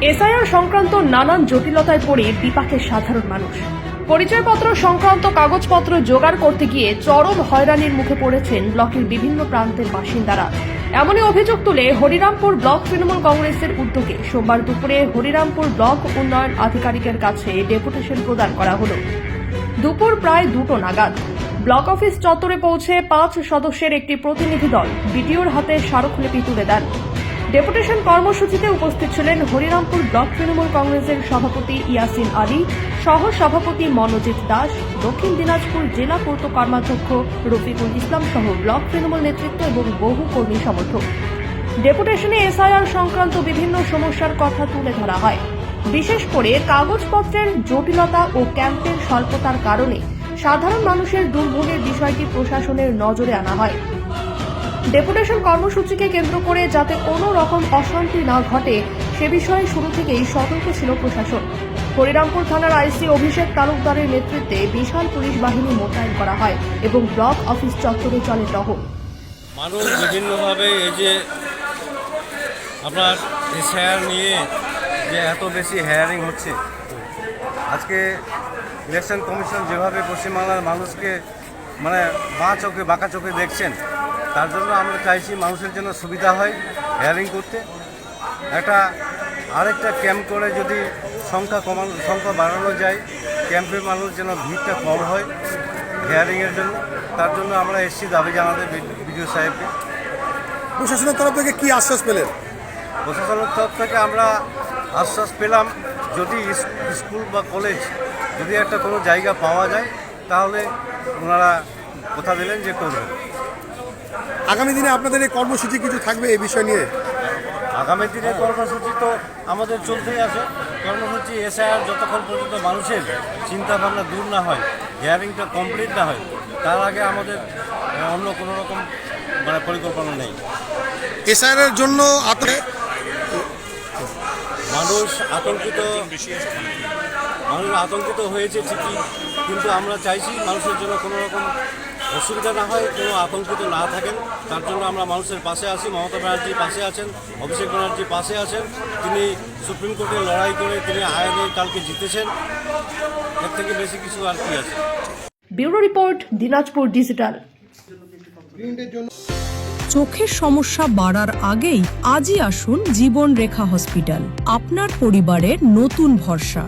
SIR সংক্রান্ত নানান জটিলতায় পড়ে বিপাকে সাধারণ মানুষ। পরিচয়পত্র সংক্রান্ত কাগজপত্র জোগাড় করতে গিয়ে চরম হয়রানির মুখে পড়েছেন ব্লকের বিভিন্ন প্রান্তের বাসিন্দারা। এমনই অভিযোগ তুলে হরিরামপুর ব্লক তৃণমূল কংগ্রেসের উদ্যোগে সোমবার দুপুরে হরিরামপুর ব্লক উন্নয়ন আধিকারিকের কাছে ডেপুটেশন প্রদান করা হলো। দুপুর প্রায় দুটো নাগাদ ব্লক অফিস চত্বরে পৌঁছে পাঁচ সদস্যের একটি প্রতিনিধি দল বিডিওর হাতে স্মারকলিপি তুলে দেন। ডেপুটেশন কর্মসূচিতে উপস্থিত ছিলেন হরিরামপুর ব্লক তৃণমূল কংগ্রেসের সভাপতি ইয়াসিন আলী, সহ সভাপতি মনোজিৎ দাস, দক্ষিণ দিনাজপুর জেলা পূর্ত কর্মাধ্যক্ষ রফিকুল ইসলাম সহ ব্লক তৃণমূল নেতৃত্ব এবং বহু কর্মী সমর্থক। ডেপুটেশনে এসআইআর সংক্রান্ত বিভিন্ন সমস্যার কথা তুলে ধরা হয়। বিশেষ করে কাগজপত্রের জটিলতা ও ক্যাম্পের স্বল্পতার কারণে সাধারণ মানুষের দুর্ভোগের বিষয়টি প্রশাসনের নজরে আনা হয়। ডেপুটেশন কর্মসূচিকে কেন্দ্র করে যাতে কোনো রকম অশান্তি না ঘটে, সে বিষয়ে শুরু থেকেই সতর্ক ছিল প্রশাসন। হরিরামপুর থানার আইসি অভিষেক তালুকদারের নেতৃত্বে বিশাল পুলিশ বাহিনী মোতায়েন করা হয় এবং ব্লক অফিস চত্বরে চলে টহল। মানুষ বিভিন্নভাবে এই যে আপনার এসআইআর নিয়ে যে এত বেশি হেয়ারিং হচ্ছে, আজকে ইলেকশন কমিশন যেভাবে পশ্চিমবাংলার মানুষকে মানে বাঁ চোখে, বাঁকা চোখে দেখছেন তার জন্য আমরা চাইছি মানুষের জন্য সুবিধা হয় হেয়ারিং করতে। একটা আরেকটা ক্যাম্প করে যদি সংখ্যা কমানো সংখ্যা বাড়ানো যায় ক্যাম্পে মানুষ যেন ভিড়টা কম হয় হেয়ারিংয়ের জন্য। তার জন্য আমরা এসছি দাবি জানাতে বিডিও সাহেবকে। প্রশাসনের তরফ থেকে কী আশ্বাস পেলেন? প্রশাসনের তরফ থেকে আমরা আশ্বাস পেলাম যদি স্কুল বা কলেজ যদি একটা কোনো জায়গা পাওয়া যায় তাহলে ওনারা কথা দিলেন যে করবেন। আগামী দিনে আপনাদের এই কর্মসূচি কিছু থাকবে এই বিষয় নিয়ে? আগামী দিনে কর্মসূচি তো আমাদের চলতেই আছে। কর্মসূচি এসআইআর যতক্ষণ পর্যন্ত মানুষের চিন্তাভাবনা দূর না হয় হিয়ারিংটা কমপ্লিট না হয় তার আগে আমাদের অন্য কোনো রকম মানে পরিকল্পনা নেই। এসআইআর জন্য আপনি মানুষ আতঙ্কিত মানুষ আতঙ্কিত হয়েছে ঠিকই কিন্তু আমরা চাইছি মানুষের জন্য কোনো রকম অসুবিধা না হয় কোনো আতঙ্কিত না থাকেন। তার জন্য আমরা মানুষের পাশে আছি মমতা ব্যানার্জি পাশে আছেন অভিষেক ব্যানার্জি পাশে আছেন। তিনি সুপ্রিম কোর্টে লড়াই করে তিনি আইনে কালকে জিতেছেন। এর থেকে বেশি কিছু আর কি আছে? Bureau report Dinajpur digital. চোখের সমস্যা বাড়ার আগেই আজই আসুন জীবন রেখা হসপিটাল। আপনার পরিবারের নতুন ভরসা।